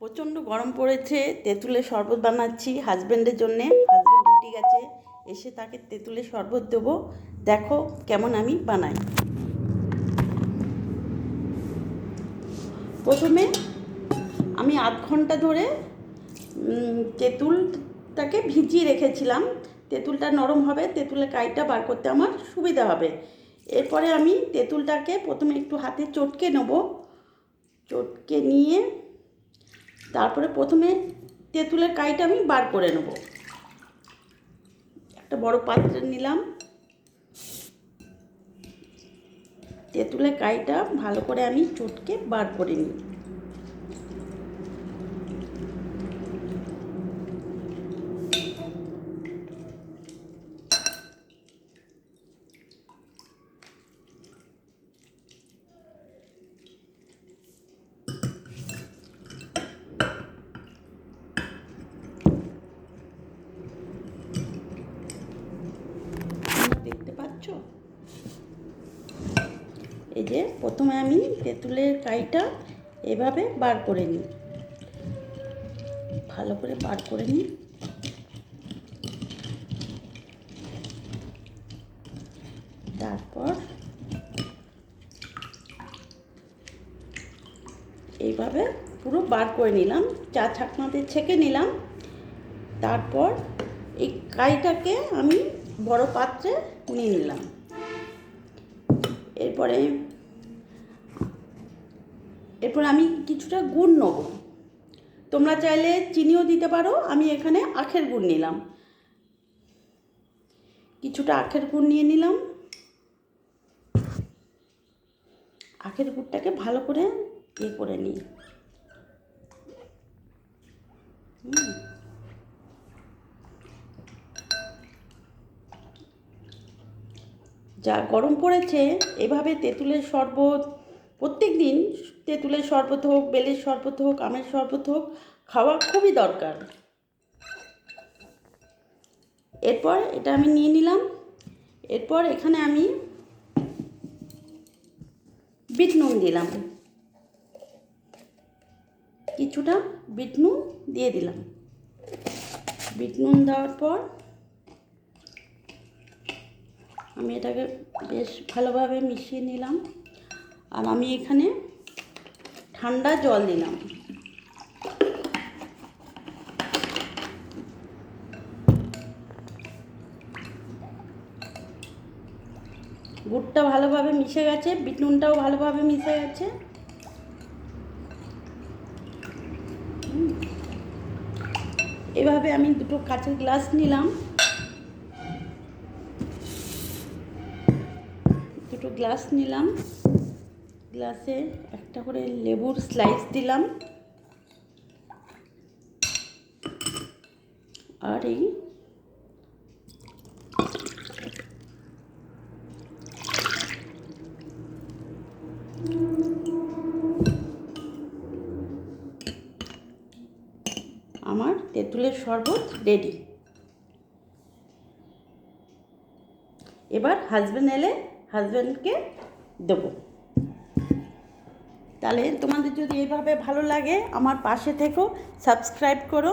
প্রচণ্ড গরম পড়েছে তেঁতুলের শরবত বানাচ্ছি হাজব্যান্ডের জন্যে। হাজব্যান্ড ডিউটি গেছে, এসে তাকে তেঁতুলের শরবত দেবো। দেখো কেমন আমি বানাই। প্রথমে আমি আধ ঘণ্টা ধরে তেঁতুলটাকে ভিজিয়ে রেখেছিলাম। তেঁতুলটা নরম হবে, তেঁতুলের কাইটা বার করতে আমার সুবিধা হবে। এরপরে আমি তেঁতুলটাকে প্রথমে একটু হাতে চটকে নেব। চটকে নিয়ে তারপরে প্রথমে তেঁতুলের কাইটা আমি বার করে নেব। একটা বড় পাত্রে নিলাম। তেঁতুলের কাইটা ভালো করে আমি চুটকে বার করে নিই তোমরা পাচ্ছ এই যে প্রথমে আমি তেঁতুলের কাইটা এভাবে বার করে নিই। ভালো করে বার করে নিই। তারপর এইভাবে পুরো বার করে নিলাম। চা ছাকনাতে ছেঁকে নিলাম। তারপর এই কাইটাকে আমি বড় পাত্রে নিয়ে নিলাম। এরপরে এরপর আমি কিছুটা গুড় নেব। তোমরা চাইলে চিনিও দিতে পারো, আমি এখানে আখের গুড় নিলাম। কিছুটা আখের গুড় নিয়ে নিলাম। আখের গুড়টাকে ভালো করে ইয়ে করে নিই। হুম। যা গরম পড়েছে, এভাবে তেঁতুলের শরবত, প্রত্যেক দিন তেঁতুলের শরবত হোক, বেলের শরবত হোক, আমের শরবত হোক, খাওয়া খুবই দরকার। এরপর এটা আমি নিয়ে নিলাম। এরপর এখানে আমি বিট নুন দিলাম। কিছুটা বিট নুন দিয়ে দিলাম। বিট নুন দেওয়ার পর আমি এটাকে বেশ ভালোভাবে মিশিয়ে নিলাম আর আমি এখানে ঠান্ডা জল দিলাম। গুড়টা ভালোভাবে মিশে গেছে বিট নুনটাও ভালোভাবে মিশে গেছে। এভাবে আমি দুটো কাঁচের গ্লাস নিলাম। দুটো গ্লাস নিলাম। গ্লাসে একটা করে লেবুর স্লাইস দিলাম। আর এই আমার তেঁতুলের শরবত রেডি এবার হাজব্যান্ড এলে হাজব্যান্ডকে দেবো। তাহলে তোমাদের যদি এইভাবে ভালো লাগে আমার পাশে থেকো সাবস্ক্রাইব করো।